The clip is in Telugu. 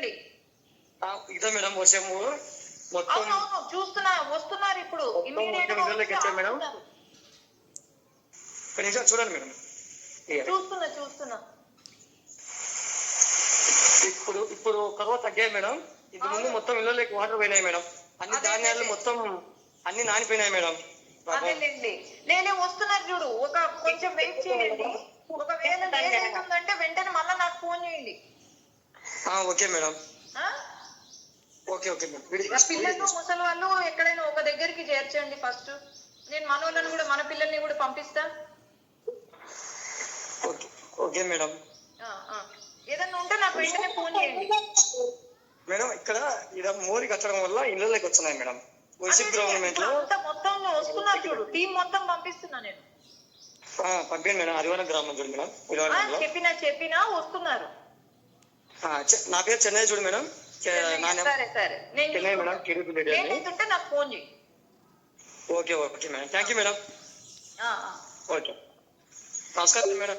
చూడండి ఇదో మేడం వర్షము మొత్తం చూస్తున్నా వస్తున్నారు ఇప్పుడు. మేడం. నిమిషం చూడండి మేడం. చూస్తున్నా చూస్తున్నా. ఇప్పుడు ఇప్పుడు కరువు తగ్గాయి మేడం. ఇది ముందు మొత్తం ఇళ్ళలోకి వాటర్ పోయినాయి మేడం. అన్ని ధాన్యాలు. మొత్తం అన్ని నానిపోయినాయి మేడం. అదేలేండి. నేనే వస్తున్నారు చూడు. ఒక కొంచెం వెయిట్ చేయండి. ఒకవేళ అవుతుందంటే వెంటనే మళ్ళీ నాకు ఫోన్ చేయండి. Okay madam? Okay okay madam. పిల్లలు ముసలి వాళ్ళు ఎక్కడైనా ఒక దగ్గరికి చేర్చండి ఫస్ట్. నేను మనోళ్ళని కూడా మన పిల్లల్ని కూడా పంపిస్తా. Okay madam. ఏదన్నా ఉంటే నాకు వెంటనే ఫోన్ చేయండి. మేడం ఇక్కడ ఇక్కడ మోరి కట్టడం వల్ల ఇళ్ళలోకి వచ్చినాయి మేడం. వైసీపీ గవర్నమెంట్లో. మొత్తం వస్తున్నారు చూడు. టీం మొత్తం పంపిస్తున్నా నేను. పంపించండి మేడం. హరివరం గ్రామం చూడు మేడం. చెప్పినా చెప్పినా వస్తున్నారు. నా పేరు చెన్నై చూడు మేడం. చెన్నై మేడం. నాకు ఫోన్ చేయి. Okay okay madam. Thank you madam. Okay. నమస్కారం మేడం.